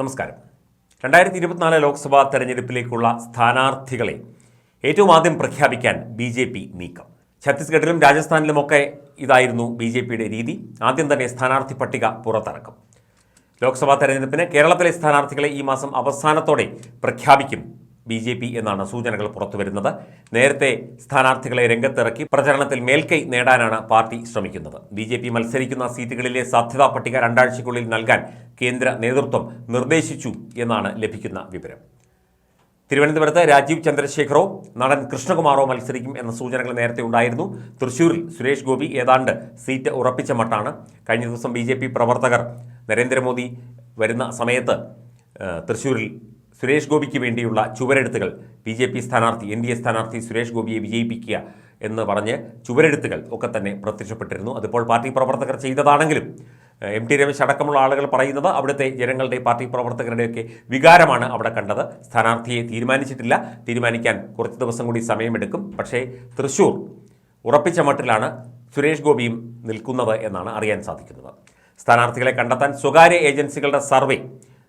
നമസ്കാരം. രണ്ടായിരത്തി ഇരുപത്തിനാല് ലോക്സഭാ തെരഞ്ഞെടുപ്പിലേക്കുള്ള സ്ഥാനാർത്ഥികളെ ഏറ്റവും ആദ്യം പ്രഖ്യാപിക്കാൻ ബി ജെ പി നീക്കം. ഛത്തീസ്ഗഡിലും രാജസ്ഥാനിലുമൊക്കെ ഇതായിരുന്നു ബി ജെ പിയുടെ രീതി. ആദ്യം തന്നെ സ്ഥാനാർത്ഥി പട്ടിക പുറത്തിറക്കും. ലോക്സഭാ തെരഞ്ഞെടുപ്പിന് കേരളത്തിലെ സ്ഥാനാർത്ഥികളെ ഈ മാസം അവസാനത്തോടെ പ്രഖ്യാപിക്കും ബി ജെ പി എന്നാണ് സൂചനകൾ പുറത്തുവരുന്നത് നേരത്തെ സ്ഥാനാർത്ഥികളെ രംഗത്തിറക്കി പ്രചരണത്തിൽ മേൽക്കൈ നേടാനാണ് പാർട്ടി ശ്രമിക്കുന്നത്. ബി ജെ പി മത്സരിക്കുന്ന സീറ്റുകളിലെ സാധ്യതാ പട്ടിക രണ്ടാഴ്ചയ്ക്കുള്ളിൽ നൽകാൻ കേന്ദ്ര നേതൃത്വം നിർദ്ദേശിച്ചു എന്നാണ് ലഭിക്കുന്ന വിവരം. തിരുവനന്തപുരത്ത് രാജീവ് ചന്ദ്രശേഖറോ നടൻ കൃഷ്ണകുമാറോ മത്സരിക്കും എന്ന സൂചനകൾ നേരത്തെ ഉണ്ടായിരുന്നു. തൃശൂരിൽ സുരേഷ് ഗോപി ഏതാണ്ട് സീറ്റ് ഉറപ്പിച്ച മട്ടാണ്. കഴിഞ്ഞ ദിവസം ബി പ്രവർത്തകർ നരേന്ദ്രമോദി വരുന്ന സമയത്ത് തൃശൂരിൽ സുരേഷ് ഗോപിക്ക് വേണ്ടിയുള്ള ചുവരെഴുത്തുകൾ. ബി ജെ പി സ്ഥാനാർത്ഥി എൻ ഡി എ സ്ഥാനാർത്ഥി സുരേഷ് ഗോപിയെ വിജയിപ്പിക്കുക എന്ന് പറഞ്ഞ് ചുവരെഴുത്തുകൾ ഒക്കെ തന്നെ പ്രത്യക്ഷപ്പെട്ടിരുന്നു. അതിപ്പോൾ പാർട്ടി പ്രവർത്തകർ ചെയ്തതാണെങ്കിലും എം ടി രമേശ് അടക്കമുള്ള ആളുകൾ പറയുന്നത് അവിടുത്തെ ജനങ്ങളുടെ പാർട്ടി പ്രവർത്തകരുടെയൊക്കെ വികാരമാണ് അവിടെ കണ്ടത്. സ്ഥാനാർത്ഥിയെ തീരുമാനിച്ചിട്ടില്ല. തീരുമാനിക്കാൻ കുറച്ച് ദിവസം കൂടി സമയമെടുക്കും. പക്ഷേ തൃശൂർ ഉറപ്പിച്ച മട്ടിലാണ് സുരേഷ് ഗോപിയും നിൽക്കുന്നത് എന്നാണ് അറിയാൻ സാധിക്കുന്നത്. സ്ഥാനാർത്ഥികളെ കണ്ടെത്താൻ സ്വകാര്യ ഏജൻസികളുടെ സർവേ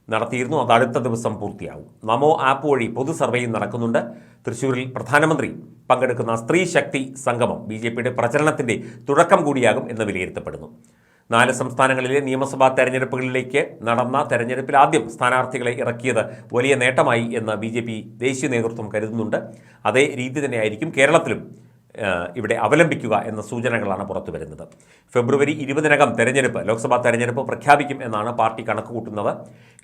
നടത്തിയിരുന്നു. അത് അടുത്ത ദിവസം പൂർത്തിയാവും നമോ ആപ്പ് വഴി പൊതു സർവേയും നടക്കുന്നുണ്ട്. തൃശ്ശൂരിൽ പ്രധാനമന്ത്രി പങ്കെടുക്കുന്ന സ്ത്രീ ശക്തി സംഗമം ബി ജെ പിയുടെ പ്രചരണത്തിന്റെ തുടക്കം കൂടിയാകും എന്ന് വിലയിരുത്തപ്പെടുന്നു. നാല് സംസ്ഥാനങ്ങളിലെ നിയമസഭാ തെരഞ്ഞെടുപ്പുകളിലേക്ക് നടന്ന തെരഞ്ഞെടുപ്പിൽ ആദ്യം സ്ഥാനാർത്ഥികളെ ഇറക്കിയത് വലിയ നേട്ടമായി എന്ന് ബി ദേശീയ നേതൃത്വം കരുതുന്നുണ്ട്. അതേ രീതി തന്നെയായിരിക്കും കേരളത്തിലും ഇവിടെ അവലംബിക്കുക എന്ന സൂചനകളാണ് പുറത്തു വരുന്നത്. ഫെബ്രുവരി ഇരുപതിനകം തെരഞ്ഞെടുപ്പ് ലോക്സഭാ തെരഞ്ഞെടുപ്പ് പ്രഖ്യാപിക്കും എന്നാണ് പാർട്ടി കണക്കുകൂട്ടുന്നത്.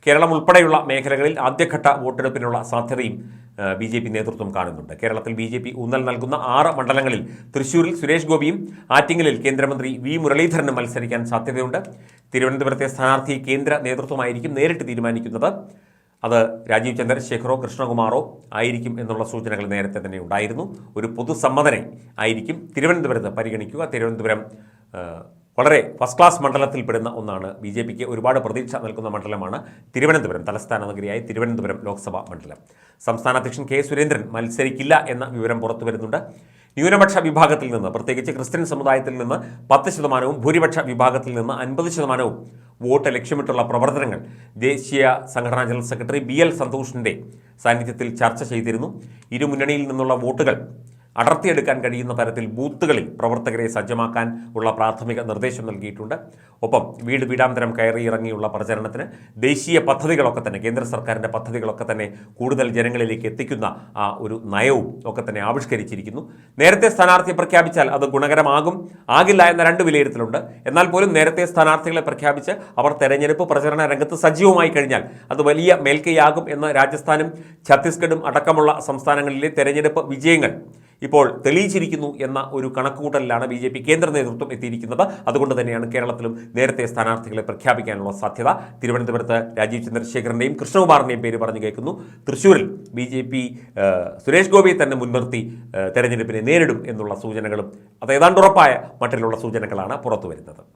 കേരളം ഉൾപ്പെടെയുള്ള മേഖലകളിൽ ആദ്യഘട്ട വോട്ടെടുപ്പിനുള്ള സാധ്യതയും ബി ജെ പി നേതൃത്വം കാണുന്നുണ്ട്. കേരളത്തിൽ ബി ജെ പി ഊന്നൽ നൽകുന്ന ആറ് മണ്ഡലങ്ങളിൽ തൃശൂരിൽ സുരേഷ് ഗോപിയും ആറ്റിങ്ങലിൽ കേന്ദ്രമന്ത്രി വി മുരളീധരനും മത്സരിക്കാൻ സാധ്യതയുണ്ട്. തിരുവനന്തപുരത്തെ സ്ഥാനാർത്ഥി കേന്ദ്ര നേതൃത്വമായിരിക്കും നേരിട്ട് തീരുമാനിക്കുന്നത്. അത് രാജീവ് ചന്ദ്രശേഖറോ കൃഷ്ണകുമാറോ ആയിരിക്കും എന്നുള്ള സൂചനകൾ നേരത്തെ തന്നെ ഉണ്ടായിരുന്നു. ഒരു പൊതുസമ്മതനെ ആയിരിക്കും തിരുവനന്തപുരത്ത് പരിഗണിക്കുക. തിരുവനന്തപുരം വളരെ ഫസ്റ്റ് ക്ലാസ് മണ്ഡലത്തിൽപ്പെടുന്ന ഒന്നാണ്. ബി ജെ പിക്ക് ഒരുപാട് പ്രതീക്ഷ നൽകുന്ന മണ്ഡലമാണ് തിരുവനന്തപുരം തലസ്ഥാന നഗരിയായ തിരുവനന്തപുരം ലോക്സഭാ മണ്ഡലം. സംസ്ഥാന അധ്യക്ഷൻ കെ സുരേന്ദ്രൻ മത്സരിക്കില്ല എന്ന വിവരം പുറത്തു വരുന്നുണ്ട്. ന്യൂനപക്ഷ വിഭാഗത്തിൽ നിന്ന് പ്രത്യേകിച്ച് ക്രിസ്ത്യൻ സമുദായത്തിൽ നിന്ന് പത്ത് ശതമാനവും ഭൂരിപക്ഷ വിഭാഗത്തിൽ നിന്ന് അൻപത് ശതമാനവും വോട്ട് ലക്ഷ്യമിട്ടുള്ള പ്രവർത്തനങ്ങൾ ദേശീയ സംഘടനാ ജനറൽ സെക്രട്ടറി ബി എൽ സന്തോഷിന്റെ സാന്നിധ്യത്തിൽ ചർച്ച ചെയ്തിരുന്നു. ഇരു മുന്നണിയിൽ നിന്നുള്ള വോട്ടുകൾ അടർത്തിയെടുക്കാൻ കഴിയുന്ന തരത്തിൽ ബൂത്തുകളിൽ പ്രവർത്തകരെ സജ്ജമാക്കാൻ ഉള്ള പ്രാഥമിക നിർദ്ദേശം നൽകിയിട്ടുണ്ട്. ഒപ്പം വീട് വീടാന്തരം കയറി ഇറങ്ങിയുള്ള പ്രചരണത്തിന് ദേശീയ പദ്ധതികളൊക്കെ തന്നെ കേന്ദ്ര സർക്കാരിന്റെ പദ്ധതികളൊക്കെ തന്നെ കൂടുതൽ ജനങ്ങളിലേക്ക് എത്തിക്കുന്ന ആ ഒരു നയവും ഒക്കെ തന്നെ ആവിഷ്കരിച്ചിരിക്കുന്നു. നേരത്തെ സ്ഥാനാർത്ഥിയെ പ്രഖ്യാപിച്ചാൽ അത് ഗുണകരമാകും. ആകില്ല എന്ന രണ്ട് വിലയിരുത്തലുണ്ട്. എന്നാൽ പോലും നേരത്തെ സ്ഥാനാർത്ഥികളെ പ്രഖ്യാപിച്ച് അവർ തെരഞ്ഞെടുപ്പ് പ്രചരണ രംഗത്ത് സജീവമായി കഴിഞ്ഞാൽ അത് വലിയ മേൽക്കൈയാകും എന്ന് രാജസ്ഥാനും ഛത്തീസ്ഗഡും അടക്കമുള്ള സംസ്ഥാനങ്ങളിലെ തെരഞ്ഞെടുപ്പ് വിജയങ്ങൾ ഇപ്പോൾ തെളിയിച്ചിരിക്കുന്നു എന്ന ഒരു കണക്കുകൂട്ടലിലാണ് ബി ജെ പി കേന്ദ്ര നേതൃത്വം എത്തിയിരിക്കുന്നത്. അതുകൊണ്ട് തന്നെയാണ് കേരളത്തിലും നേരത്തെ സ്ഥാനാർത്ഥികളെ പ്രഖ്യാപിക്കാനുള്ള സാധ്യത. തിരുവനന്തപുരത്ത് രാജീവ് ചന്ദ്രശേഖരന്റെയും കൃഷ്ണകുമാറിന്റെയും പേര് പറഞ്ഞു കേൾക്കുന്നു. തൃശ്ശൂരിൽ ബി ജെ പി സുരേഷ് ഗോപിയെ തന്നെ മുൻനിർത്തി തെരഞ്ഞെടുപ്പിനെ നേരിടും എന്നുള്ള സൂചനകളും അത് ഏതാണ്ട് ഉറപ്പായ മട്ടിലുള്ള സൂചനകളാണ് പുറത്തു വരുന്നത്